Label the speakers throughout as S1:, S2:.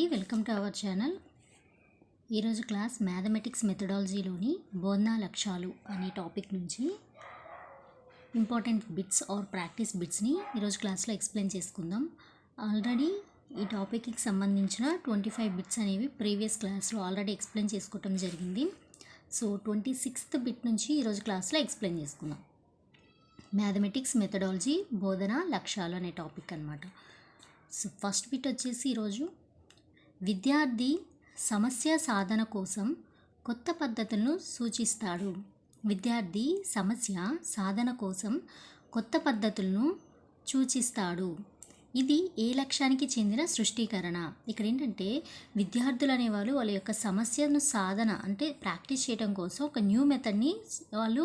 S1: అండి welcome to our channel. ఈరోజు class mathematics మెథడాలజీలోని బోధనా లక్ష్యాలు అనే టాపిక్ నుంచి ఇంపార్టెంట్ బిట్స్ ఆర్ ప్రాక్టీస్ బిట్స్ని ఈరోజు క్లాస్లో ఎక్స్ప్లెయిన్ చేసుకుందాం. ఆల్రెడీ ఈ టాపిక్కి సంబంధించిన ట్వంటీ ఫైవ్ బిట్స్ అనేవి ప్రీవియస్ క్లాస్లో ఆల్రెడీ ఎక్స్ప్లెయిన్ చేసుకోవటం జరిగింది. సో ట్వంటీ సిక్స్త్ బిట్ నుంచి ఈరోజు క్లాస్లో ఎక్స్ప్లెయిన్ చేసుకుందాం. మ్యాథమెటిక్స్ మెథడాలజీ బోధన లక్ష్యాలు అనే టాపిక్ అనమాట సో ఫస్ట్ బిట్ వచ్చేసి ఈరోజు విద్యార్థి సమస్య సాధన కోసం కొత్త పద్ధతులను సూచిస్తాడు. విద్యార్థి సమస్య సాధన కోసం కొత్త పద్ధతులను సూచిస్తాడు. ఇది ఏ లక్ష్యానికి చెందిన సృష్టీకరణ? ఇక్కడ ఏంటంటే విద్యార్థులు అనేవాళ్ళు వాళ్ళ యొక్క సమస్యను సాధన అంటే ప్రాక్టీస్ చేయడం కోసం ఒక న్యూ మెథడ్ని వాళ్ళు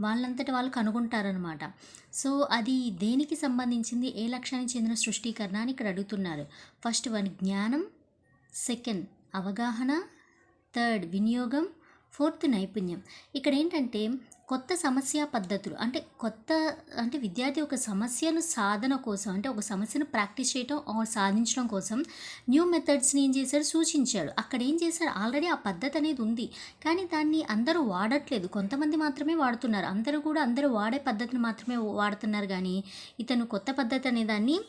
S1: వాళ్ళంతటి వాళ్ళు కనుగొంటారనమాట సో అది దేనికి సంబంధించింది? ఏ లక్ష్యానికి చెందిన సృష్టీకరణ అని ఇక్కడ అడుగుతున్నారు. ఫస్ట్ వన్ జ్ఞానం. సెకండ్ అవగాహన. థర్డ్ వినియోగం. ఫోర్త్ నైపుణ్యం. ఇక్కడ ఏంటంటే కొత్త సమస్య పద్ధతులు అంటే కొత్త అంటే విద్యార్థి ఒక సమస్యను సాధన కోసం అంటే ఒక సమస్యను ప్రాక్టీస్ చేయడం సాధించడం కోసం న్యూ మెథడ్స్ని ఏం చేశారు సూచించాడు. అక్కడ ఏం చేశారు ఆల్రెడీ ఆ పద్ధతి అనేది ఉంది. కానీ దాన్ని అందరూ వాడట్లేదు. కొంతమంది మాత్రమే వాడుతున్నారు. అందరూ కూడా అందరూ వాడే పద్ధతిని మాత్రమే వాడుతున్నారు. కానీ ఇతను కొత్త పద్ధతి అనే దాన్ని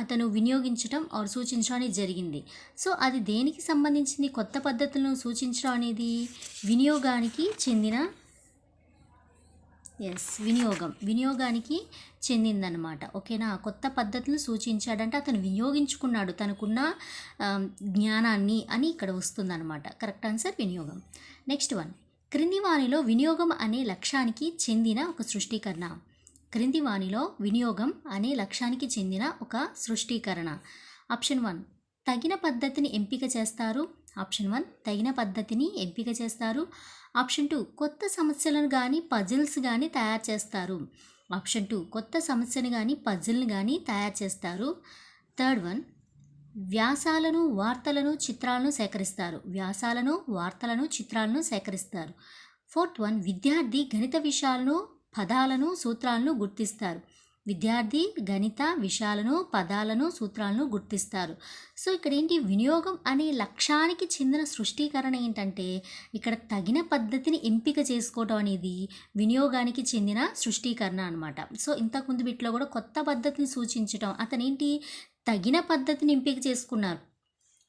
S1: అతను వినియోగించడం ఆర్ సూచించడం అనేది జరిగింది. సో అది దేనికి సంబంధించింది? కొత్త పద్ధతులను సూచించడం అనేది వినియోగానికి చెందిన ఎస్ వినియోగం. వినియోగానికి చెందిందనమాట ఓకేనా? కొత్త పద్ధతులు సూచించాడంటే అతను వినియోగించుకున్నాడు. తనకున్న జ్ఞానాన్ని అని ఇక్కడ వస్తుందన్నమాట. Correct answer? వినియోగం. Next one. క్రింది వాణిలో వినియోగం అనే లక్ష్యానికి చెందిన ఒక సృష్టీకరణ. క్రింది వాణిలో వినియోగం అనే లక్ష్యానికి చెందిన ఒక సృష్టీకరణ. ఆప్షన్ వన్ తగిన పద్ధతిని ఎంపిక చేస్తారు. ఆప్షన్ వన్ తగిన పద్ధతిని ఎంపిక చేస్తారు. ఆప్షన్ టూ కొత్త సమస్యలను కానీ పజిల్స్ కానీ తయారు చేస్తారు. ఆప్షన్ టూ కొత్త సమస్యను కానీ పజిల్ని కానీ తయారు చేస్తారు. థర్డ్ వన్ వ్యాసాలను వార్తలను చిత్రాలను సేకరిస్తారు. వ్యాసాలను వార్తలను చిత్రాలను సేకరిస్తారు. ఫోర్త్ వన్ విద్యార్థి గణిత విషయాలను పదాలను సూత్రాలను గుర్తిస్తారు. విద్యార్థి గణిత విషయాలను పదాలను సూత్రాలను గుర్తిస్తారు. సో ఇక్కడ ఏంటి వినియోగం అనే లక్ష్యానికి చెందిన సృష్టీకరణ ఏంటంటే ఇక్కడ తగిన పద్ధతిని ఎంపిక చేసుకోవడం అనేది వినియోగానికి చెందిన సృష్టీకరణ అనమాట సో ఇంతకుముందు వీటిలో కూడా కొత్త పద్ధతిని సూచించడం అతనేంటి? తగిన పద్ధతిని ఎంపిక చేసుకున్నారు.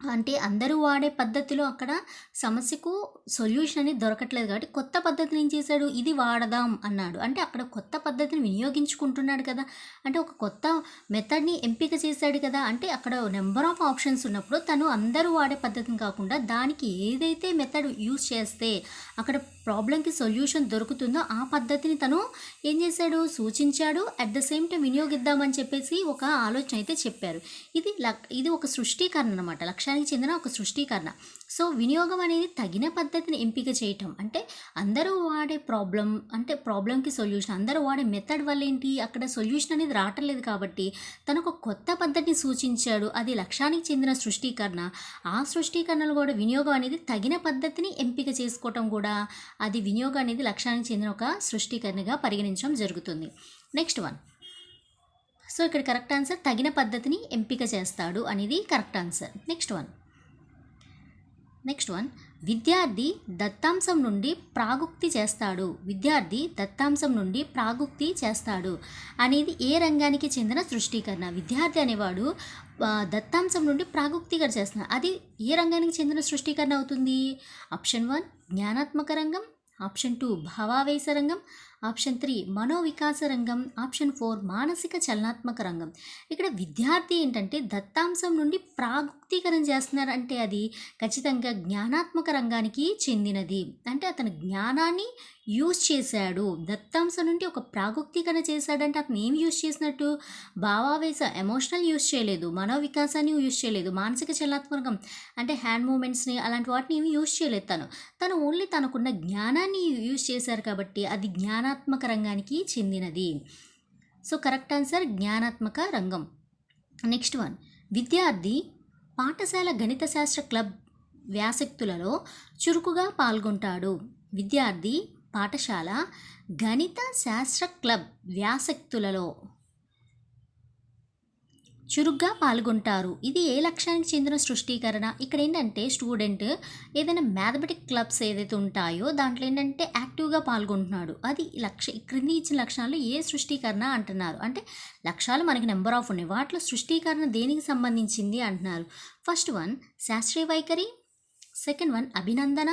S1: అంటే అందరూ వాడే పద్ధతిలో అక్కడ సమస్యకు సొల్యూషన్ అనేది దొరకట్లేదు కాబట్టి కొత్త పద్ధతిని ఏం చేశాడు? ఇది వాడదాం అన్నాడు. అంటే అక్కడ కొత్త పద్ధతిని వినియోగించుకుంటున్నాడు కదా. అంటే ఒక కొత్త మెథడ్ని ఎంపిక చేశాడు కదా. అంటే అక్కడ నెంబర్ ఆఫ్ ఆప్షన్స్ ఉన్నప్పుడు తను అందరూ వాడే పద్ధతిని కాకుండా దానికి ఏదైతే మెథడ్ యూస్ చేస్తే అక్కడ ప్రాబ్లంకి సొల్యూషన్ దొరుకుతుందో ఆ పద్ధతిని తను ఏం చేశాడు? సూచించాడు. అట్ ద సేమ్ టైం వినియోగిద్దామని చెప్పేసి ఒక ఆలోచన అయితే చెప్పారు. ఇది లక్ ఇది ఒక సృష్టీకరణ అనమాట లక్ష్యానికి చెందిన ఒక సృష్టీకరణ. సో వినియోగం అనేది తగిన పద్ధతిని ఎంపిక చేయటం. అంటే అందరూ వాడే ప్రాబ్లం అంటే ప్రాబ్లంకి సొల్యూషన్ అందరూ వాడే మెథడ్ వల్ల ఏంటి? అక్కడ సొల్యూషన్ అనేది రావట్లేదు కాబట్టి తను ఒక కొత్త పద్ధతిని సూచించాడు. అది లక్ష్యానికి చెందిన సృష్టీకరణ. ఆ సృష్టీకరణలు కూడా వినియోగం అనేది తగిన పద్ధతిని ఎంపిక చేసుకోవటం కూడా అది వినియోగం అనేది లక్ష్యానికి చెందిన ఒక సృష్టీకరణగా పరిగణించడం జరుగుతుంది. Next one. సో ఇక్కడ కరెక్ట్ ఆన్సర్ తగిన పద్ధతిని ఎంపిక చేస్తాడు అనేది correct answer. Next one. Next one. విద్యార్థి దత్తాంశం నుండి ప్రాగుక్తి చేస్తాడు. విద్యార్థి దత్తాంశం నుండి ప్రాగుక్తి చేస్తాడు అనేది ఏ రంగానికి చెందిన సృష్టీకరణ? విద్యార్థి అనేవాడు దత్తాంశం నుండి ప్రాగుక్తిగా చేస్తున్నాడు. అది ఏ రంగానికి చెందిన సృష్టీకరణ అవుతుంది? ఆప్షన్ వన్ జ్ఞానాత్మక రంగం. ఆప్షన్ టూ భావావేశ రంగం. ఆప్షన్ త్రీ మనోవికాస రంగం. ఆప్షన్ ఫోర్ మానసిక చలనాత్మక రంగం. ఇక్కడ విద్యార్థి ఏంటంటే దత్తాంశం నుండి ప్రాగుక్తీకరణ చేస్తున్నారు అంటే అది ఖచ్చితంగా జ్ఞానాత్మక రంగానికి చెందినది. అంటే అతను జ్ఞానాన్ని యూజ్ చేశాడు. దత్తాంశ నుండి ఒక ప్రాగుక్తీకరణ చేశాడంటే అతను ఏం యూజ్ చేసినట్టు? భావావేశ ఎమోషనల్ యూజ్ చేయలేదు. మనోవికాసాన్ని యూజ్ చేయలేదు. మానసిక చలనాత్మకం అంటే హ్యాండ్ మూమెంట్స్ని అలాంటి వాటిని ఏమి యూజ్ చేయలేదు తను. తను ఓన్లీ తనకున్న జ్ఞానాన్ని యూజ్ చేశారు కాబట్టి అది జ్ఞానాత్మక రంగానికి చెందినది. సో కరెక్ట్ ఆన్సర్ జ్ఞానాత్మక రంగం. నెక్స్ట్ వన్ విద్యార్థి పాఠశాల గణిత శాస్త్ర క్లబ్ వ్యాసక్తులలో చురుకుగా పాల్గొంటాడు. విద్యార్థి పాఠశాల గణిత శాస్త్ర క్లబ్ వ్యాసక్తులలో చురుగ్గా పాల్గొంటారు. ఇది ఏ లక్ష్యానికి చెందిన సృష్టీకరణ? ఇక్కడ ఏంటంటే స్టూడెంట్ ఏదైనా మ్యాథమెటిక్ క్లబ్స్ ఏదైతే ఉంటాయో దాంట్లో ఏంటంటే యాక్టివ్గా పాల్గొంటున్నాడు. అది లక్ష్య క్రింది ఇచ్చిన లక్షణాలు ఏ సృష్టీకరణ అంటున్నారు? అంటే లక్ష్యాలు మనకి నెంబర్ ఆఫ్ ఉన్నాయి. వాటిలో సృష్టీకరణ దేనికి సంబంధించింది అంటున్నారు? ఫస్ట్ వన్ శాస్త్రీయ వైఖరి. సెకండ్ వన్ అభినందన.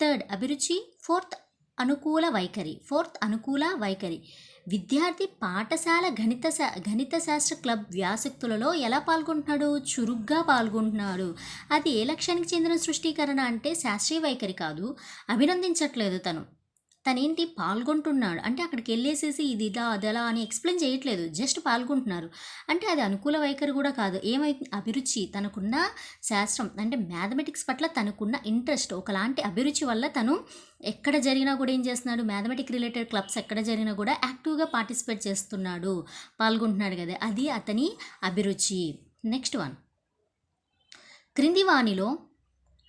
S1: థర్డ్ అభిరుచి. ఫోర్త్ అనుకూల వైఖరి. ఫోర్త్ అనుకూల వైఖరి. విద్యార్థి పాఠశాల గణిత శా గణిత శాస్త్ర క్లబ్ వ్యాసక్తులలో ఎలా పాల్గొంటున్నాడు? చురుగ్గా పాల్గొంటున్నాడు. అది ఏ లక్ష్యానికి చెందిన సృష్టీకరణ అంటే శాస్త్రీయ వైఖరి కాదు. అభినందించట్లేదు తను. తనేంటి పాల్గొంటున్నాడు? అంటే అక్కడికి వెళ్ళేసేసి ఇది ఇలా అదలా అని ఎక్స్ప్లెయిన్ చేయట్లేదు. జస్ట్ పాల్గొంటున్నారు. అంటే అది అనుకూల వైఖరి కూడా కాదు. ఏమై అభిరుచి తనకున్న శాస్త్రం అంటే మ్యాథమెటిక్స్ పట్ల తనకున్న ఇంట్రెస్ట్ ఒకలాంటి అభిరుచి వల్ల తను ఎక్కడ జరిగినా కూడా ఏం చేస్తున్నాడు? మ్యాథమెటిక్ రిలేటెడ్ క్లబ్స్ ఎక్కడ జరిగినా కూడా యాక్టివ్గా పార్టిసిపేట్ చేస్తున్నాడు. పాల్గొంటున్నాడు కదా. అది అతని అభిరుచి. Next one. క్రింది వాణిలో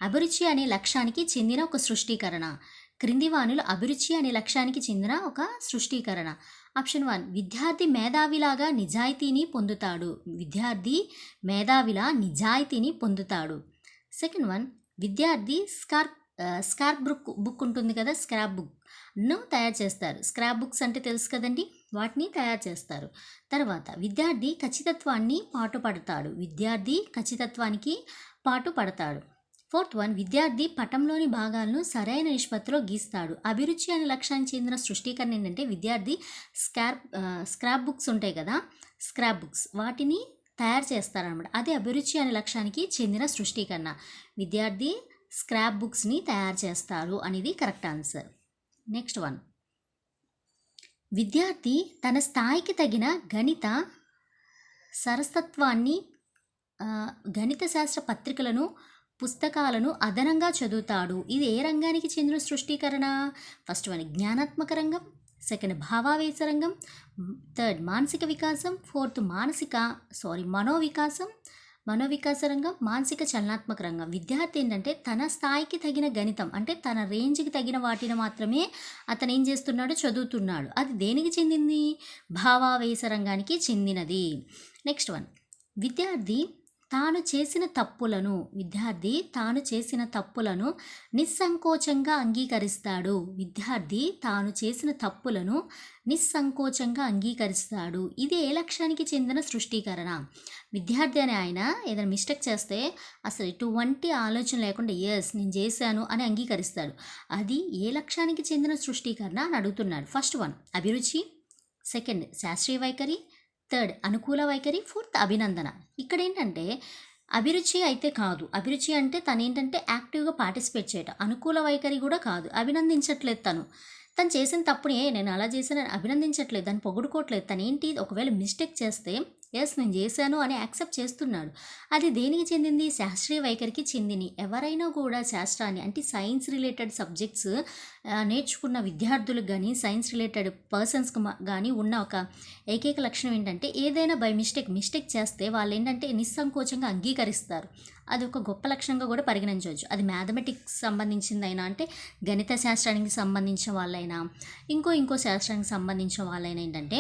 S1: అభిరుచి అనే లక్ష్యానికి చెందిన ఒక సృష్టీకరణ. క్రింది వాణిలో అభిరుచి అనే లక్ష్యానికి చెందిన ఒక సృష్టీకరణ. ఆప్షన్ వన్ విద్యార్థి మేధావిలాగా నిజాయితీని పొందుతాడు. విద్యార్థి మేధావిలా నిజాయితీని పొందుతాడు. సెకండ్ వన్ విద్యార్థి స్కార్ప్ స్కార్ప్ బుక్ బుక్ ఉంటుంది కదా స్క్రాప్ బుక్. ను తయారు చేస్తారు. స్క్రాప్ బుక్స్ అంటే తెలుసు కదండి? వాటిని తయారు చేస్తారు. తర్వాత విద్యార్థి ఖచ్చితత్వాన్ని పాటుపడతాడు. విద్యార్థి ఖచ్చితత్వానికి పాటు పడతాడు ఫోర్త్ వన్ విద్యార్థి పటంలోని భాగాలను సరైన నిష్పత్తిలో గీస్తాడు. అభిరుచి అనే లక్ష్యానికి చెందిన సృష్టీకరణ ఏంటంటే విద్యార్థి స్క్రాప్ స్క్రాప్ బుక్స్ ఉంటాయి కదా స్క్రాప్ బుక్స్. వాటిని తయారు చేస్తారనమాట అదే అభిరుచి అనే లక్ష్యానికి చెందిన సృష్టీకరణ. విద్యార్థి స్క్రాప్ బుక్స్ని తయారు చేస్తారు అనేది కరెక్ట్ ఆన్సర్. Next one. విద్యార్థి తన స్థాయికి తగిన గణిత సరస్తత్వాన్ని గణిత శాస్త్ర పత్రికలను పుస్తకాలను అదనంగా చదువుతాడు. ఇది ఏ రంగానికి చెందిన సృష్టీకరణ? ఫస్ట్ వన్ జ్ఞానాత్మక రంగం సెకండ్ భావావేశ రంగం థర్డ్ మానసిక వికాసం ఫోర్త్ మానసిక సారీ మనోవికాసం. మనోవికాస రంగం మానసిక చలనాత్మక రంగం. విద్యార్థి ఏంటంటే తన స్థాయికి తగిన గణితం అంటే తన రేంజ్కి తగిన వాటిని మాత్రమే అతను ఏం చేస్తున్నాడు చదువుతున్నాడు. అది దేనికి చెందింది? భావావేశ రంగానికి చెందినది. Next one. విద్యార్థి తాను చేసిన తప్పులను విద్యార్థి తాను చేసిన తప్పులను నిస్సంకోచంగా అంగీకరిస్తాడు. విద్యార్థి తాను చేసిన తప్పులను నిస్సంకోచంగా అంగీకరిస్తాడు. ఇది ఏ లక్ష్యానికి చెందిన సృష్టీకరణ? విద్యార్థి అనే ఆయన ఏదైనా మిస్టేక్ చేస్తే అసలు ఎటువంటి ఆలోచన లేకుండా ఎస్ నేను చేశాను అని అంగీకరిస్తాడు. అది ఏ లక్ష్యానికి చెందిన సృష్టీకరణ అని అడుగుతున్నాడు. ఫస్ట్ వన్ అభిరుచి. సెకండ్ శాస్త్రీయ వైఖరి. థర్డ్ అనుకూల వైఖరి. ఫోర్త్ అభినందన. ఇక్కడ ఏంటంటే అభిరుచి అయితే కాదు. అభిరుచి అంటే తను ఏంటంటే యాక్టివ్గా పార్టిసిపేట్ చేయటం. అనుకూల వైఖరి కూడా కాదు. అభినందించట్లేదు తను. తను చేసిన తప్పుని నేను అలా చేసిన అభినందించట్లేదు. దాన్ని పొగుడుకోవట్లేదు. తను ఏంటి ఒకవేళ మిస్టేక్ చేస్తే ఎస్ నేను చేశాను అని యాక్సెప్ట్ చేస్తున్నాడు. అది దేనికి చెందింది? శాస్త్రీయ వైఖరికి చెందిని ఎవరైనా కూడా శాస్త్రాన్ని అంటే సైన్స్ రిలేటెడ్ సబ్జెక్ట్స్ నేర్చుకున్న విద్యార్థులకు కానీ సైన్స్ రిలేటెడ్ పర్సన్స్కి కానీ ఉన్న ఒక ఏకైక లక్షణం ఏంటంటే ఏదైనా బై మిస్టేక్ మిస్టేక్ చేస్తే వాళ్ళు ఏంటంటే నిస్సంకోచంగా అంగీకరిస్తారు. అది ఒక గొప్ప లక్షణంగా కూడా పరిగణించవచ్చు. అది మ్యాథమెటిక్స్ సంబంధించిందైనా అంటే గణిత శాస్త్రానికి సంబంధించిన వాళ్ళైనా ఇంకో ఇంకో శాస్త్రానికి సంబంధించిన వాళ్ళైనా ఏంటంటే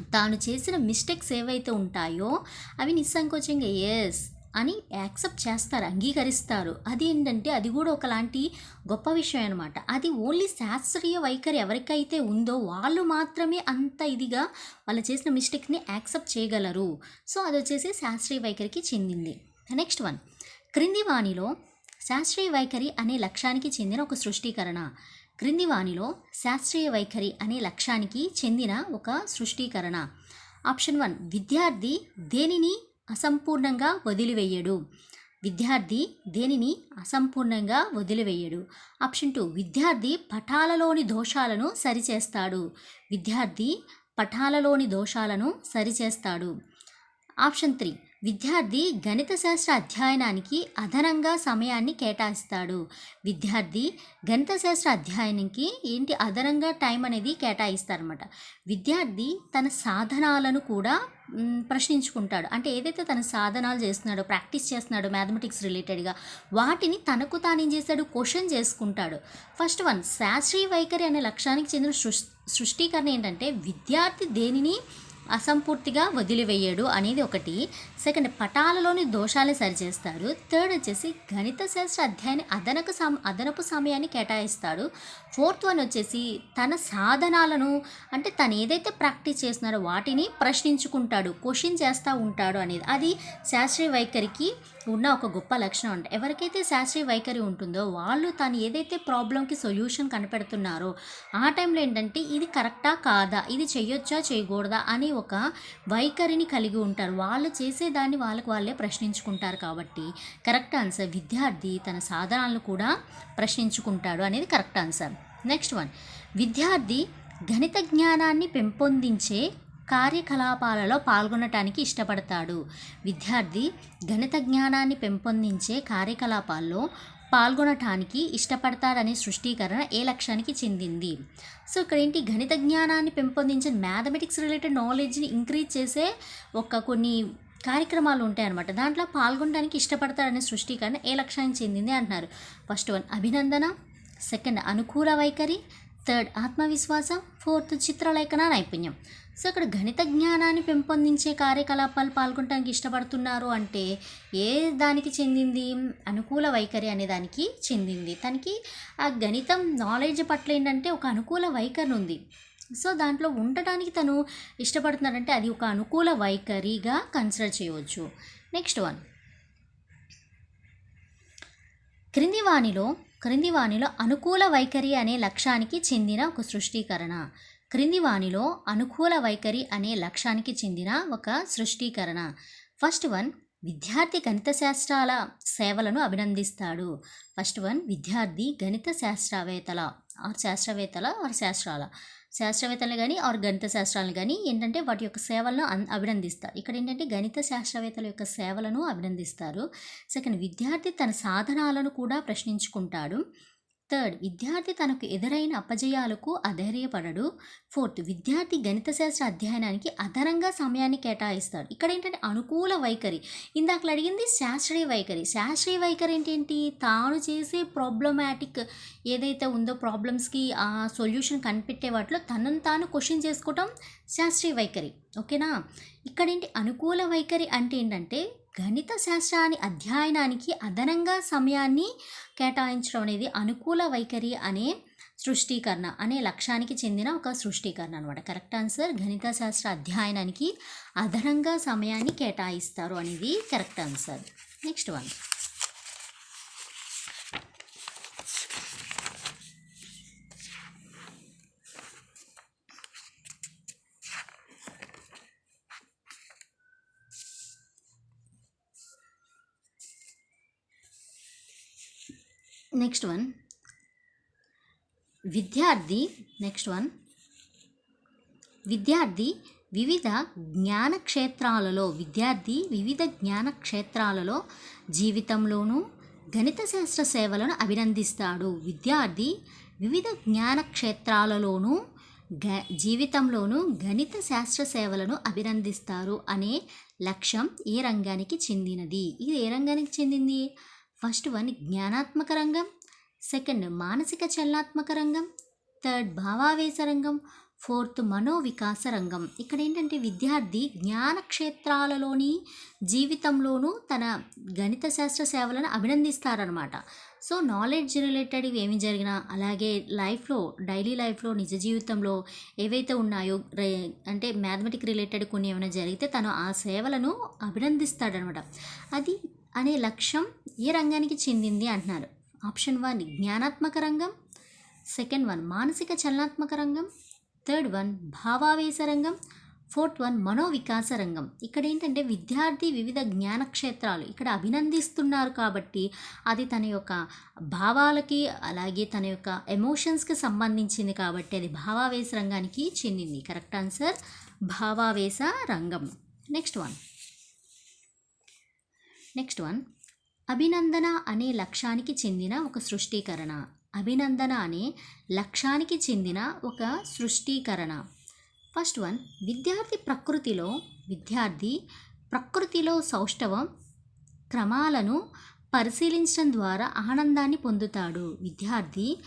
S1: తాను చేసిన మిస్టేక్స్ ఏవైతే ఉంటాయో అవి నిస్సంకోచంగా ఎస్ అని యాక్సెప్ట్ చేస్తారు అంగీకరిస్తారు. అది ఏంటంటే అది కూడా ఒకలాంటి గొప్ప విషయం అనమాట అది ఓన్లీ శాస్త్రీయ వైఖరి ఎవరికైతే ఉందో వాళ్ళు మాత్రమే అంత ఇదిగా వాళ్ళు చేసిన మిస్టేక్ని యాక్సెప్ట్ చేయగలరు. సో అది వచ్చేసి శాస్త్రీయ వైఖరికి చెందింది. నెక్స్ట్ వన్ క్రింది వాణిలో శాస్త్రీయ వైఖరి అనే లక్ష్యానికి చెందిన ఒక సృష్టీకరణ. క్రింది వాణిలో శాస్త్రీయ వైఖరి అనే లక్ష్యానికి చెందిన ఒక సృష్టీకరణ. ఆప్షన్ వన్ విద్యార్థి దేనిని అసంపూర్ణంగా వదిలివేయడు? విద్యార్థి దేనిని అసంపూర్ణంగా వదిలివేయడు? ఆప్షన్ టూ విద్యార్థి పఠాలలోని దోషాలను సరిచేస్తాడు. విద్యార్థి పటాలలోని దోషాలను సరిచేస్తాడు. ఆప్షన్ త్రీ విద్యార్థి గణిత శాస్త్ర అధ్యయనానికి అదనంగా సమయాన్ని కేటాయిస్తాడు. విద్యార్థి గణిత శాస్త్ర అధ్యయనానికి ఏంటి అదనంగా టైం అనేది కేటాయిస్తారనమాట విద్యార్థి తన సాధనాలను కూడా ప్రశ్నించుకుంటాడు. అంటే ఏదైతే తన సాధనాలు చేస్తున్నాడో ప్రాక్టీస్ చేస్తున్నాడో మ్యాథమెటిక్స్ రిలేటెడ్గా వాటిని తనకు తానేం చేస్తాడు? క్వశ్చన్ చేసుకుంటాడు. ఫస్ట్ వన్ శాస్త్రీయ వైఖరి అనే లక్ష్యానికి చెందిన సృష్ సృష్టీకరణ ఏంటంటే విద్యార్థి దేనిని అసంపూర్తిగా వదిలివేయడు అనేది ఒకటి. సెకండ్ పటాలలోని దోషాలు సరిచేస్తారు. థర్డ్ వచ్చేసి గణిత శాస్త్ర అధ్యాయాన్ని అదనపు సమ అదనపు సమయాన్ని కేటాయిస్తాడు. ఫోర్త్ వన్ వచ్చేసి తన సాధనాలను అంటే తను ఏదైతే ప్రాక్టీస్ చేస్తున్నారో వాటిని ప్రశ్నించుకుంటాడు క్వశ్చన్ చేస్తూ ఉంటాడు అనేది. అది శాస్త్రీయ వైఖరికి ఉన్న ఒక గొప్ప లక్షణం అంటే ఎవరికైతే శాస్త్రీయ వైఖరి ఉంటుందో వాళ్ళు తాను ఏదైతే ప్రాబ్లంకి సొల్యూషన్ కనిపెడుతున్నారో ఆ టైంలో ఏంటంటే ఇది కరెక్టా కాదా ఇది చేయొచ్చా చేయకూడదా అని ఒక వైఖరిని కలిగి ఉంటారు. వాళ్ళు చేసే దాన్ని వాళ్ళకు వాళ్ళే ప్రశ్నించుకుంటారు కాబట్టి కరెక్ట్ ఆన్సర్ విద్యార్థి తన సాధనాలను కూడా ప్రశ్నించుకుంటాడు అనేది కరెక్ట్ ఆన్సర్. Next one. విద్యార్థి గణిత జ్ఞానాన్ని పెంపొందించే కార్యకలాపాలలో పాల్గొనటానికి ఇష్టపడతాడు. విద్యార్థి గణిత జ్ఞానాన్ని పెంపొందించే కార్యకలాపాల్లో పాల్గొనటానికి ఇష్టపడతాడనే సృష్టీకరణ ఏ లక్ష్యానికి చెందింది? సో ఇక్కడ ఏంటి గణిత జ్ఞానాన్ని పెంపొందించే మ్యాథమెటిక్స్ రిలేటెడ్ నాలెడ్జ్ని ఇంక్రీజ్ చేసే ఒక కొన్ని కార్యక్రమాలు ఉంటాయన్నమాట. దాంట్లో పాల్గొనడానికి ఇష్టపడతారనే సృష్టికరణ ఏ లక్ష్యానికి చెందింది అంటున్నారు. ఫస్ట్ వన్ అభినందన. సెకండ్ అనుకూల వైఖరి. థర్డ్ ఆత్మవిశ్వాసం. ఫోర్త్ చిత్రలేఖన నైపుణ్యం. సో ఇక్కడ గణిత జ్ఞానాన్ని పెంపొందించే కార్యకలాపాలు పాల్గొనడానికి ఇష్టపడుతున్నారు అంటే ఏ దానికి చెందింది? అనుకూల వైఖరి అనే దానికి చెందింది. తనకి ఆ గణితం నాలెడ్జ్ పట్ల ఏంటంటే ఒక అనుకూల వైఖరి ఉంది సో దాంట్లో ఉండటానికి తను ఇష్టపడుతున్నాడంటే అది ఒక అనుకూల వైఖరిగా కన్సిడర్ చేయవచ్చు. Next one. క్రింది వాణిలో క్రింది వాణిలో అనుకూల వైఖరి అనే లక్ష్యానికి చెందిన ఒక సృష్టీకరణ. క్రింది వాణిలో అనుకూల వైఖరి అనే లక్ష్యానికి చెందిన ఒక సృష్టీకరణ. ఫస్ట్ వన్ విద్యార్థి గణిత శాస్త్రాల సేవలను అభినందిస్తాడు. ఫస్ట్ వన్ విద్యార్థి గణిత శాస్త్రవేత్తల ఆర్ శాస్త్రవేత్తల ఆర్ శాస్త్రాల? శాస్త్రవేత్తలు కానీ ఆరు గణిత శాస్త్రాలను కానీ ఏంటంటే వాటి యొక్క సేవలను అన్- అభినందిస్తారు. ఇక్కడ ఏంటంటే గణిత శాస్త్రవేత్తల యొక్క సేవలను అభినందిస్తారు. సెకండ్ విద్యార్థి తన సాధనాలను కూడా ప్రశ్నించుకుంటాడు. థర్డ్ విద్యార్థి తనకు ఎదురైన అపజయాలకు అధైర్యపడడు. ఫోర్త్ విద్యార్థి గణిత శాస్త్ర అధ్యయనానికి అదనంగా సమయాన్ని కేటాయిస్తాడు. ఇక్కడ ఏంటంటే అనుకూల వైఖరి. ఇందాక అడిగింది శాస్త్రీయ వైఖరి. శాస్త్రీయ వైఖరి ఏంటేంటి తాను చేసే ప్రాబ్లమాటిక్ ఏదైతే ఉందో ప్రాబ్లమ్స్కి ఆ సొల్యూషన్ కనిపెట్టే వాటిలో తనను తాను క్వశ్చన్ చేసుకోవటం శాస్త్రీయ వైఖరి. ఓకేనా ఇక్కడేంటి అనుకూల వైఖరి అంటే ఏంటంటే గణిత శాస్త్రాన్ని అధ్యయనానికి అదనంగా సమయాన్ని కేటాయించడం అనేది అనుకూల వైఖరి అనే సృష్టీకరణ అనే లక్ష్యానికి చెందిన ఒక సృష్టీకరణ అనమాట కరెక్ట్ ఆన్సర్. గణిత శాస్త్ర అధ్యయనానికి అదనంగా సమయాన్ని కేటాయిస్తారు అనేది correct answer. Next one. Next one. విద్యార్థి నెక్స్ట్ వన్. విద్యార్థి వివిధ జ్ఞాన క్షేత్రాలలో విద్యార్థి వివిధ జ్ఞాన క్షేత్రాలలో జీవితంలోనూ గణిత శాస్త్ర సేవలను అభినందిస్తాడు. విద్యార్థి వివిధ జ్ఞాన క్షేత్రాలలోనూ గ జీవితంలోనూ గణిత శాస్త్ర సేవలను అభినందిస్తారు అనే లక్ష్యం ఏ రంగానికి చెందినది? ఇది ఏ రంగానికి చెందింది? ఫస్ట్ వన్ జ్ఞానాత్మక రంగం సెకండ్ మానసిక చలనాత్మక రంగం థర్డ్ భావావేశ రంగం ఫోర్త్ మనోవికాస రంగం. ఇక్కడ ఏంటంటే విద్యార్థి జ్ఞాన క్షేత్రాలలోని జీవితంలోనూ తన గణిత శాస్త్ర సేవలను అభినందిస్తారనమాట సో నాలెడ్జ్ రిలేటెడ్ ఏమి జరిగినా అలాగే లైఫ్లో డైలీ లైఫ్లో నిజ జీవితంలో ఏవైతే ఉన్నాయో అంటే మ్యాథమెటిక్ రిలేటెడ్ కొన్ని ఏమైనా జరిగితే తను ఆ సేవలను అభినందిస్తాడనమాట అది అనే లక్ష్యం ఏ రంగానికి చెందింది అంటున్నారు. ఆప్షన్ వన్ జ్ఞానాత్మక రంగం. సెకండ్ వన్ మానసిక చలనాత్మక రంగం. థర్డ్ వన్ భావావేశ రంగం. ఫోర్త్ వన్ మనోవికాస రంగం. ఇక్కడ ఏంటంటే విద్యార్థి వివిధ జ్ఞాన క్షేత్రాలు ఇక్కడ అభినందిస్తున్నారు కాబట్టి అది తన యొక్క భావాలకి అలాగే తన యొక్క ఎమోషన్స్కి సంబంధించింది కాబట్టి అది భావావేశ రంగానికి చెందింది. కరెక్ట్ ఆన్సర్ భావావేశ రంగం. Next one. నెక్స్ట్ వన్ అభినందన అనే లక్ష్యానికి చెందిన ఒక సృష్టీకరణ. అభినందన అనే లక్ష్యానికి చెందిన ఒక సృష్టీకరణ. ఫస్ట్ వన్ విద్యార్థి ప్రకృతిలో విద్యార్థి ప్రకృతిలో సౌష్ఠవం క్రమాలను పరిశీలించడం ద్వారా ఆనందాన్ని పొందుతాడు. విద్యార్థి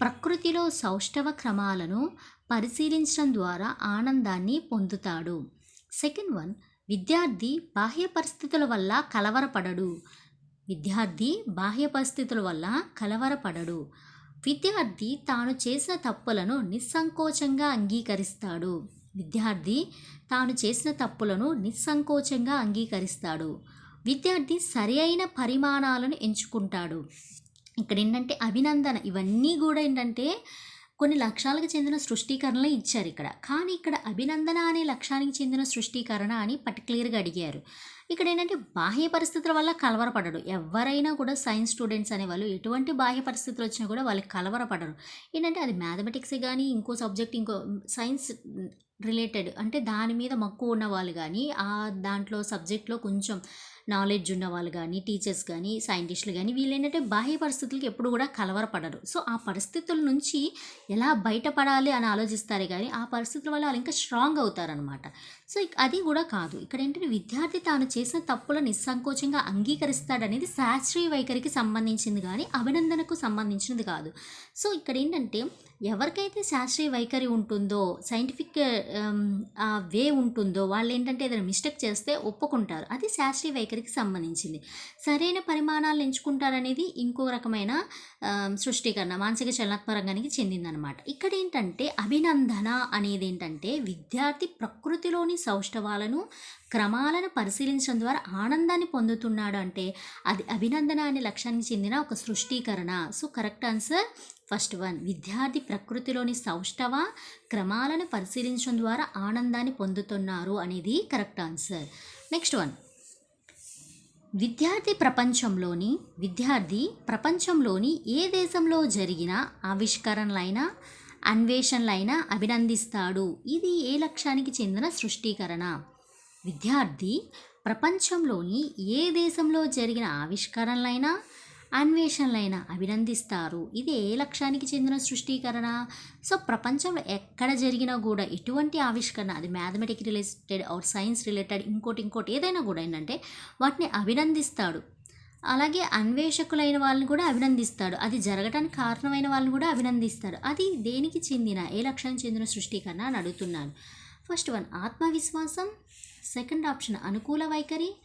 S1: ప్రకృతిలో సౌష్ఠవ క్రమాలను పరిశీలించడం ద్వారా ఆనందాన్ని పొందుతాడు. సెకండ్ వన్ విద్యార్థి బాహ్య పరిస్థితుల వల్ల కలవరపడడు. విద్యార్థి బాహ్య పరిస్థితుల వల్ల కలవరపడడు. విద్యార్థి తాను చేసిన తప్పులను నిస్సంకోచంగా అంగీకరిస్తాడు. విద్యార్థి తాను చేసిన తప్పులను నిస్సంకోచంగా అంగీకరిస్తాడు. విద్యార్థి సరి అయిన పరిమాణాలను ఎంచుకుంటాడు. ఇక్కడ ఏంటంటే అభినందన. ఇవన్నీ కూడా ఏంటంటే కొన్ని లక్ష్యాలకు చెందిన సృష్టీకరణలు ఇచ్చారు ఇక్కడ. కానీ ఇక్కడ అభినందన అనే లక్ష్యానికి చెందిన సృష్టీకరణ అని పర్టికులర్గా అడిగారు. ఇక్కడ ఏంటంటే బాహ్య పరిస్థితుల వల్ల కలవరపడడు ఎవరైనా కూడా సైన్స్ స్టూడెంట్స్ అనేవాళ్ళు ఎటువంటి బాహ్య పరిస్థితులు వచ్చినా కూడా వాళ్ళకి కలవరపడరు. ఏంటంటే అది మ్యాథమెటిక్స్ కానీ ఇంకో సబ్జెక్ట్ ఇంకో సైన్స్ రిలేటెడ్ అంటే దాని మీద మక్కువ ఉన్న వాళ్ళు కానీ ఆ దాంట్లో సబ్జెక్ట్లో కొంచెం నాలెడ్జ్ ఉన్న వాళ్ళు కానీ టీచర్స్ కానీ సైంటిస్టులు కానీ వీళ్ళు ఏంటంటే బాహ్య పరిస్థితులకి ఎప్పుడు కూడా కలవరపడరు. సో ఆ పరిస్థితుల నుంచి ఎలా బయటపడాలి అని ఆలోచిస్తారు కానీ ఆ పరిస్థితుల వల్ల వాళ్ళు ఇంకా స్ట్రాంగ్ అవుతారనమాట సో అది కూడా కాదు. ఇక్కడ ఏంటంటే విద్యార్థి తాను చేసిన తప్పుల నిస్సంకోచంగా అంగీకరిస్తాడనేది శాస్త్రీయ వైఖరికి సంబంధించింది కానీ అభినందనకు సంబంధించినది కాదు. సో ఇక్కడ ఏంటంటే ఎవరికైతే శాస్త్రీయ వైఖరి ఉంటుందో సైంటిఫిక్ um, వే ఉంటుందో వాళ్ళు ఏంటంటే ఏదైనా మిస్టేక్ చేస్తే ఒప్పుకుంటారు. అది శాస్త్రీయ వైఖరికి సంబంధించింది. సరైన పరిమాణాలు ఎంచుకుంటారనేది ఇంకో రకమైన um, సృష్టీకరణ మానసిక చలనాత్మరంగానికి చెందిందనమాట ఇక్కడ ఏంటంటే అభినందన అనేది ఏంటంటే విద్యార్థి ప్రకృతిలోని సౌష్ఠవాలను క్రమాలను పరిశీలించడం ద్వారా ఆనందాన్ని పొందుతున్నాడు అంటే అది అభినందన అనే లక్ష్యానికి చెందిన ఒక సృష్టీకరణ. So correct answer first one. విద్యార్థి ప్రకృతిలోని సౌష్ఠవ క్రమాలను పరిశీలించడం ద్వారా ఆనందాన్ని పొందుతున్నారు అనేది కరెక్ట్ ఆన్సర్. Next one. విద్యార్థి ప్రపంచంలోని విద్యార్థి ప్రపంచంలోని ఏ దేశంలో జరిగిన ఆవిష్కరణలైనా అన్వేషణలైనా అభినందిస్తాడు. ఇది ఏ లక్ష్యానికి చెందిన సృష్టీకరణ? విద్యార్థి ప్రపంచంలోని ఏ దేశంలో జరిగిన ఆవిష్కరణలైనా అన్వేషణలైనా అభినందిస్తారు. ఇది ఏ లక్ష్యానికి చెందిన సృష్టీకరణ. సో ప్రపంచంలో ఎక్కడ జరిగినా కూడా ఎటువంటి ఆవిష్కరణ అది mathematic related or science related ఇంకోటి ఇంకోటి ఏదైనా కూడా ఏంటంటే వాటిని అభినందిస్తాడు. అలాగే అన్వేషకులైన వాళ్ళని కూడా అభినందిస్తాడు. అది జరగడానికి కారణమైన వాళ్ళని కూడా అభినందిస్తాడు. అది దేనికి చెందిన ఏ లక్ష్యానికి చెందిన సృష్టీకరణ అని అడుగుతున్నాను. ఫస్ట్ వన్ ఆత్మవిశ్వాసం. సెకండ్ ఆప్షన్ అనుకూల వైఖరి.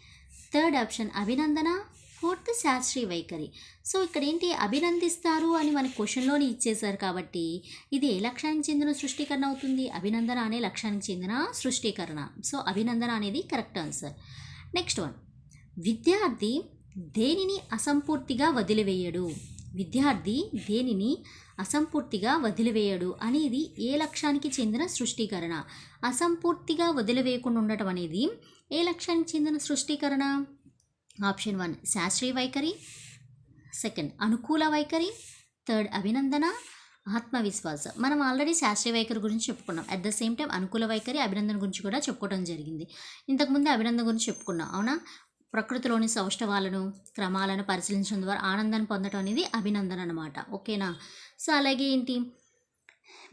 S1: థర్డ్ ఆప్షన్ అభినందన. ఫోర్త్ శాస్త్రీయ వైఖరి. సో ఇక్కడ ఏంటి అభినందిస్తారు అని మన క్వశ్చన్లోనే ఇచ్చేశారు కాబట్టి ఇది ఏ లక్ష్యానికి చెందిన సృష్టికరణ అవుతుంది? అభినందన అనే లక్ష్యానికి చెందిన సృష్టికరణ. సో అభినందన అనేది కరెక్ట్ ఆన్సర్. Next one. విద్యార్థి దేనిని అసంపూర్తిగా వదిలివేయడు? విద్యార్థి దేనిని అసంపూర్తిగా వదిలివేయడు అనేది ఏ లక్ష్యానికి చెందిన సృష్టికరణ? అసంపూర్తిగా వదిలివేయకుండా ఉండటం అనేది ఏ లక్ష్యానికి చెందిన సృష్టికరణ? ఆప్షన్ వన్ శాస్త్రీయ వైఖరి సెకండ్ అనుకూల వైఖరి థర్డ్ అభినందన ఆత్మవిశ్వాసం. మనం ఆల్రెడీ శాస్త్రీయ వైఖరి గురించి చెప్పుకున్నాం. అట్ ద సేమ్ టైం అనుకూల వైఖరి అభినందన గురించి కూడా చెప్పుకోవడం జరిగింది. ఇంతకుముందు అభినందన గురించి చెప్పుకున్నాం అవునా? ప్రకృతిలోని సౌష్ఠవాలను క్రమాలను పరిశీలించడం ద్వారా ఆనందాన్ని పొందడం అనేది అభినందన అనమాట ఓకేనా? సో అలాగే ఏంటి?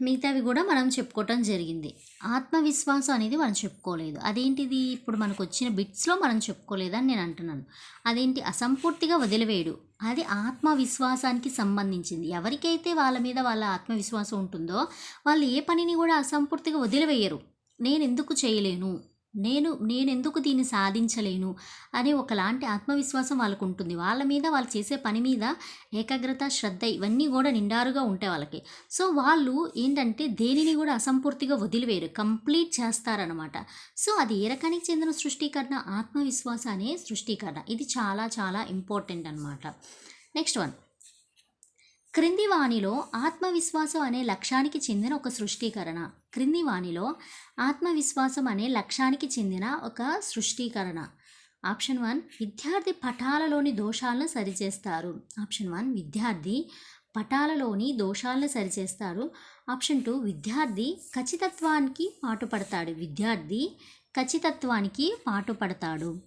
S1: మిగతావి కూడా మనం చెప్పుకోవటం జరిగింది. ఆత్మవిశ్వాసం అనేది మనం చెప్పుకోలేదు. అదేంటిది? ఇప్పుడు మనకు వచ్చిన బిట్స్లో మనం చెప్పుకోలేదని నేను అంటున్నాను. అదేంటి? అసంపూర్తిగా వదిలివేయడు. అది ఆత్మవిశ్వాసానికి సంబంధించింది. ఎవరికైతే వాళ్ళ మీద వాళ్ళ ఆత్మవిశ్వాసం ఉంటుందో వాళ్ళు ఏ పనిని కూడా అసంపూర్తిగా వదిలివేయరు. నేను ఎందుకు చేయలేను? నేను నేనెందుకు దీన్ని సాధించలేను? అనే ఒకలాంటి ఆత్మవిశ్వాసం వాళ్ళకు ఉంటుంది వాళ్ళ మీద వాళ్ళు చేసే పని మీద ఏకాగ్రత శ్రద్ధ ఇవన్నీ కూడా నిండారుగా ఉంటాయి వాళ్ళకి. సో వాళ్ళు ఏంటంటే దేనిని కూడా అసంపూర్తిగా వదిలివేయరు. కంప్లీట్ చేస్తారనమాట సో అది ఏ రకానికి చెందిన సృష్టీకరణ ఆత్మవిశ్వాస అనే సృష్టీకరణ. ఇది చాలా చాలా ఇంపార్టెంట్ అనమాట నెక్స్ట్ వన్. క్రింది వాణిలో ఆత్మవిశ్వాసం అనే లక్ష్యానికి చెందిన ఒక సృష్టీకరణ. క్రింది వాణిలో ఆత్మవిశ్వాసం అనే లక్ష్యానికి చెందిన ఒక సృష్టీకరణ. ఆప్షన్ వన్ విద్యార్థి పటాలలోని దోషాలను సరిచేస్తారు. ఆప్షన్ వన్ విద్యార్థి పటాలలోని దోషాలను సరిచేస్తారు. ఆప్షన్ టూ విద్యార్థి ఖచ్చితత్వానికి పాటుపడతాడు. విద్యార్థి ఖచ్చితత్వానికి పాటుపడతాడు.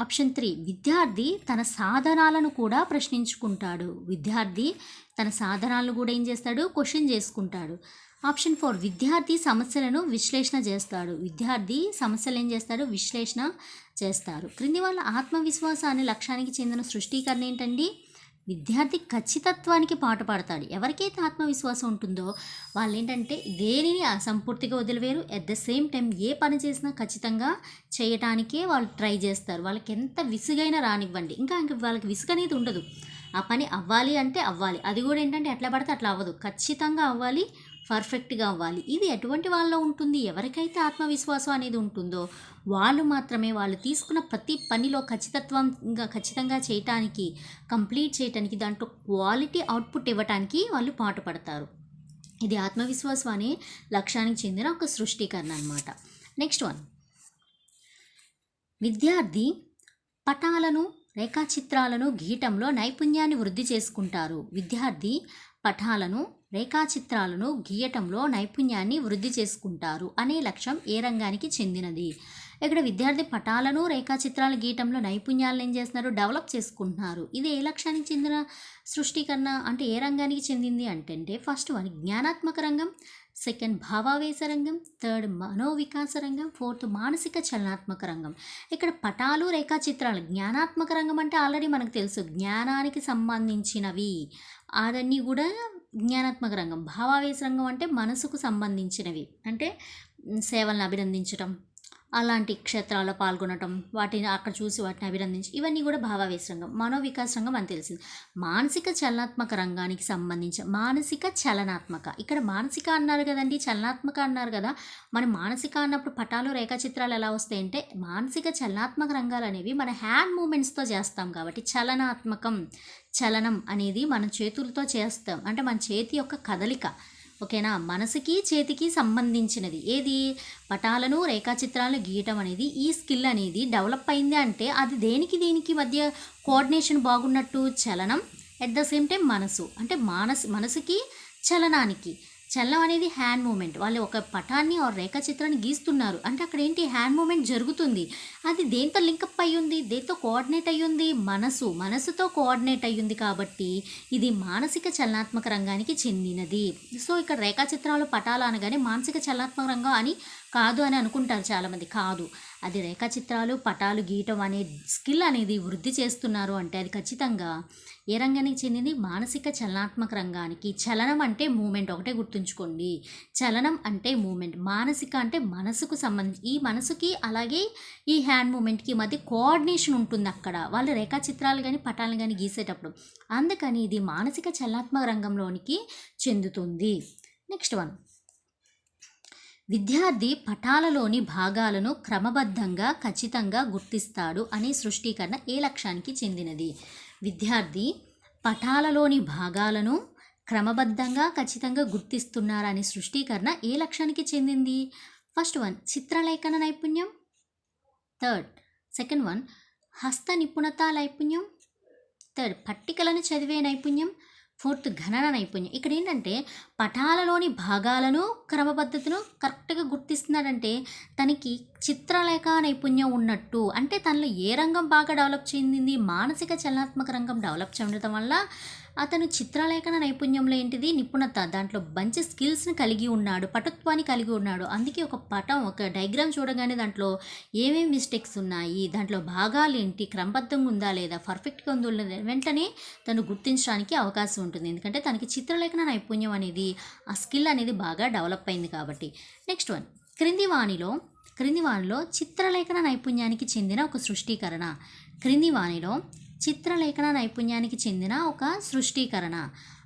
S1: ఆప్షన్ త్రీ విద్యార్థి తన సాధనాలను కూడా ప్రశ్నించుకుంటాడు. విద్యార్థి తన సాధనాలను కూడా ఏం చేస్తాడు? క్వశ్చన్ చేసుకుంటాడు. ఆప్షన్ ఫోర్ విద్యార్థి సమస్యలను విశ్లేషణ చేస్తాడు. విద్యార్థి సమస్యలు ఏం చేస్తాడు? విశ్లేషణ చేస్తారు క్రింది వాళ్ళ ఆత్మవిశ్వాసాన్ని అనే లక్ష్యానికి చెందిన సృష్టీకరణ ఏంటండి? విద్యార్థి ఖచ్చితత్వానికి పాటు పాడతాడు. ఎవరికైతే ఆత్మవిశ్వాసం ఉంటుందో వాళ్ళు ఏంటంటే దేనిని అసంపూర్తిగా వదిలివేరు ఎట్ ద సేమ్ టైం ఏ పని చేసినా ఖచ్చితంగా చేయటానికే వాళ్ళు ట్రై చేస్తారు. వాళ్ళకి ఎంత విసుగైనా రానివ్వండి. ఇంకా ఇంక వాళ్ళకి విసుగు అనేది ఉండదు. ఆ పని అవ్వాలి అంటే అవ్వాలి. అది కూడా ఏంటంటే ఎట్లా పడితే అట్లా అవ్వదు. ఖచ్చితంగా అవ్వాలి. పర్ఫెక్ట్గా అవ్వాలి. ఇది ఎటువంటి వాళ్ళలో ఉంటుంది? ఎవరికైతే ఆత్మవిశ్వాసం అనేది ఉంటుందో వాళ్ళు మాత్రమే వాళ్ళు తీసుకున్న ప్రతి పనిలో ఖచ్చితత్వంగా ఖచ్చితంగా చేయటానికి కంప్లీట్ చేయటానికి దాంట్లో క్వాలిటీ అవుట్పుట్ ఇవ్వటానికి వాళ్ళు పాటుపడతారు. ఇది ఆత్మవిశ్వాసం అనే లక్ష్యానికి చెందిన ఒక సృష్టీకరణ అనమాట నెక్స్ట్ వన్. విద్యార్థి పటాలను రేఖాచిత్రాలను గీయటంలో నైపుణ్యాన్ని వృద్ధి చేసుకుంటారు. విద్యార్థి పటాలను రేఖాచిత్రాలను గీయటంలో నైపుణ్యాన్ని వృద్ధి చేసుకుంటారు అనే లక్ష్యం ఏ రంగానికి చెందినది? ఇక్కడ విద్యార్థి పటాలను రేఖాచిత్రాలు గీయటంలో నైపుణ్యాలను ఏం చేస్తున్నారు? డెవలప్ చేసుకుంటున్నారు. ఇది ఏ లక్ష్యానికి చెందిన సృష్టికరణ? అంటే ఏ రంగానికి చెందింది అంటే ఫస్ట్ వన్ జ్ఞానాత్మక రంగం సెకండ్ భావావేశ రంగం థర్డ్ మనోవికాస రంగం ఫోర్త్ మానసిక చలనాత్మక రంగం. ఇక్కడ పటాలు రేఖాచిత్రాలు జ్ఞానాత్మక రంగం అంటే ఆల్రెడీ మనకు తెలుసు. జ్ఞానానికి సంబంధించినవి. అదన్నీ కూడా జ్ఞానాత్మక రంగం. భావావేశ రంగం అంటే మనసుకు సంబంధించినవి. అంటే సేవలను అభినందించటం అలాంటి క్షేత్రాల్లో పాల్గొనటం వాటిని అక్కడ చూసి వాటిని అభినందించి ఇవన్నీ కూడా భావావేశ రంగం. మనోవికాస రంగం అని తెలిసింది. మానసిక చలనాత్మక రంగానికి సంబంధించి మానసిక చలనాత్మక. ఇక్కడ మానసిక అన్నారు కదండి చలనాత్మక అన్నారు కదా. మన మానసిక అన్నప్పుడు పటాలు రేఖాచిత్రాలు ఎలా వస్తాయంటే మానసిక చలనాత్మక రంగాలు అనేవి మన హ్యాండ్ మూమెంట్స్తో చేస్తాం కాబట్టి చలనాత్మకం. చలనం అనేది మన చేతులతో చేస్తాం. అంటే మన చేతి యొక్క కదలిక ఓకేనా? మనసుకి చేతికి సంబంధించినది. ఏది? పటాలను రేఖాచిత్రాలను గీయటం అనేది ఈ స్కిల్ అనేది డెవలప్ అయింది అంటే అది దేనికి దేనికి మధ్య కోఆర్డినేషన్ బాగున్నట్టు? చలనం ఎట్ ద సేమ్ టైం మనసు. అంటే మానస్ మనసుకి చలనానికి. చల్లం అనేది హ్యాండ్ మూమెంట్. వాళ్ళు ఒక పటాన్ని ఆ రేఖాచిత్రాన్ని గీస్తున్నారు. అంటే అక్కడ ఏంటి? హ్యాండ్ మూమెంట్ జరుగుతుంది. అది దేంతో లింకప్ అయి ఉంది దేంతో కోఆర్డినేట్ అయ్యి ఉంది మనసు. మనసుతో కోఆర్డినేట్ అయ్యింది కాబట్టి ఇది మానసిక చలనాత్మక రంగానికి చెందినది. సో ఇక్కడ రేఖాచిత్రాలు పటాలు అనగానే మానసిక చలనాత్మక రంగం అని కాదు అని అనుకుంటారు చాలామంది. కాదు. అది రేఖాచిత్రాలు పటాలు గీయటం అనే స్కిల్ అనేది వృద్ధి చేస్తున్నారు అంటే అది ఖచ్చితంగా ఏ రంగానికి చెందింది? మానసిక చలనాత్మక రంగానికి. చలనం అంటే మూమెంట్. ఒకటే గుర్తుంచుకోండి. చలనం అంటే మూమెంట్. మానసిక అంటే మనసుకు సంబంధించి ఈ మనసుకి అలాగే ఈ హ్యాండ్ మూమెంట్కి మధ్య కోఆర్డినేషన్ ఉంటుంది అక్కడ. వాళ్ళు రేఖాచిత్రాలు కానీ పటాలు కానీ గీసేటప్పుడు. అందుకని ఇది మానసిక చలనాత్మక రంగంలోనికి చెందుతుంది. Next one. విద్యార్థి పటాలలోని భాగాలను క్రమబద్ధంగా ఖచ్చితంగా గుర్తిస్తాడు అనే సృష్టీకరణ ఏ లక్ష్యానికి చెందినది? విద్యార్థి పటాలలోని భాగాలను క్రమబద్ధంగా ఖచ్చితంగా గుర్తిస్తున్నారని సృష్టీకరణ ఏ లక్ష్యానికి చెందింది? ఫస్ట్ వన్ చిత్రలేఖన నైపుణ్యం. థర్డ్ సెకండ్ వన్ హస్త నిపుణత నైపుణ్యం. థర్డ్ పట్టికలను చదివే నైపుణ్యం. ఫోర్త్ గణన నైపుణ్యం. ఇక్కడ ఏంటంటే పటాలలోని భాగాలను క్రమపద్ధతిను కరెక్ట్గా గుర్తిస్తున్నాడంటే తనకి చిత్రలేఖ నైపుణ్యం ఉన్నట్టు. అంటే తనలో ఏ రంగం బాగా డెవలప్ చెందింది? మానసిక చలనాత్మక రంగం డెవలప్ చెందడం వల్ల అతను చిత్రలేఖన నైపుణ్యంలో ఏంటిది? నిపుణత. దాంట్లో మంచి స్కిల్స్ని కలిగి ఉన్నాడు పటుత్వాన్ని కలిగి ఉన్నాడు. అందుకే ఒక పటం ఒక డయాగ్రామ్ చూడగానే దాంట్లో ఏమేమి మిస్టేక్స్ ఉన్నాయి? దాంట్లో భాగాలు ఏంటి? క్రమబద్ధంగా ఉందా లేదా? పర్ఫెక్ట్గా ఉందో లేదా? వెంటనే తను గుర్తించడానికి అవకాశం ఉంటుంది. ఎందుకంటే తనకి చిత్రలేఖన నైపుణ్యం అనేది ఆ స్కిల్ అనేది బాగా డెవలప్ అయింది కాబట్టి. Next one. క్రింది వాణిలో క్రింది వాణిలో చిత్రలేఖన నైపుణ్యానికి చెందిన ఒక సృష్టీకరణ. క్రింది వాణిలో చిత్రలేఖన నైపుణ్యానికి చెందిన ఒక సృష్టీకరణ.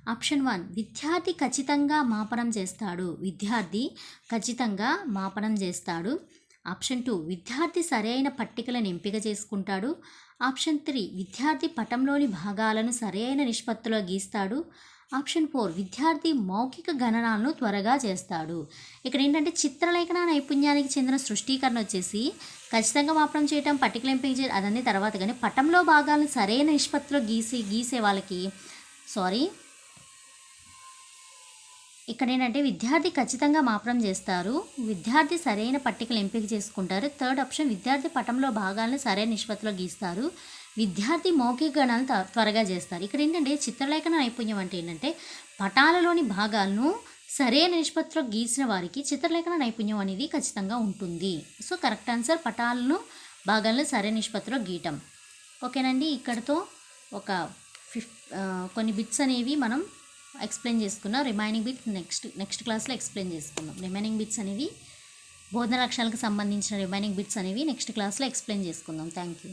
S1: ఆప్షన్ వన్ విద్యార్థి ఖచ్చితంగా మాపనం చేస్తాడు. విద్యార్థి ఖచ్చితంగా మాపనం చేస్తాడు. ఆప్షన్ టూ విద్యార్థి సరైన పట్టికలను ఎంపిక చేసుకుంటాడు. ఆప్షన్ త్రీ విద్యార్థి పటంలోని భాగాలను సరైన నిష్పత్తిలో గీస్తాడు. ఆప్షన్ ఫోర్ విద్యార్థి మౌఖిక గణనాలను త్వరగా చేస్తాడు. ఇక్కడ ఏంటంటే చిత్రలేఖన నైపుణ్యానికి చెందిన సృష్టీకరణ వచ్చేసి ఖచ్చితంగా మాపడం చేయటం పట్టికలు ఎంపిక అదన్నీ తర్వాత. కానీ పటంలో భాగాలను సరైన నిష్పత్తిలో గీసి గీసే వాళ్ళకి సారీ. ఇక్కడ ఏంటంటే విద్యార్థి ఖచ్చితంగా మాపనం చేస్తారు. విద్యార్థి సరైన పట్టికలు ఎంపిక చేసుకుంటారు. థర్డ్ ఆప్షన్ విద్యార్థి పటంలో భాగాలను సరైన నిష్పత్తిలో గీస్తారు. విద్యార్థి మౌఖిక గణాలు త్వరగా చేస్తారు. ఇక్కడ ఏంటంటే చిత్రలేఖన నైపుణ్యం అంటే ఏంటంటే పటాలలోని భాగాలను సరైన నిష్పత్తిలో గీసిన వారికి చిత్రలేఖన నైపుణ్యం అనేది ఖచ్చితంగా ఉంటుంది. సో కరెక్ట్ ఆన్సర్ పటాలను భాగాలను సరైన నిష్పత్తిలో గీయటం. ఓకేనండి ఇక్కడతో ఒక ఫిఫ్ కొన్ని బిట్స్ అనేవి మనం ఎక్స్ప్లెయిన్ చేసుకున్నాం. రిమైనింగ్ బిట్ నెక్స్ట్ నెక్స్ట్ క్లాస్లో ఎక్స్ప్లెయిన్ చేసుకుందాం. రిమైనింగ్ బిట్స్ అనేవి బోధన లక్ష్యాలకు సంబంధించిన రిమైనింగ్ బిట్స్ అనేవి నెక్స్ట్ క్లాస్లో ఎక్స్ప్లెయిన్ చేసుకుందాం. Thank you.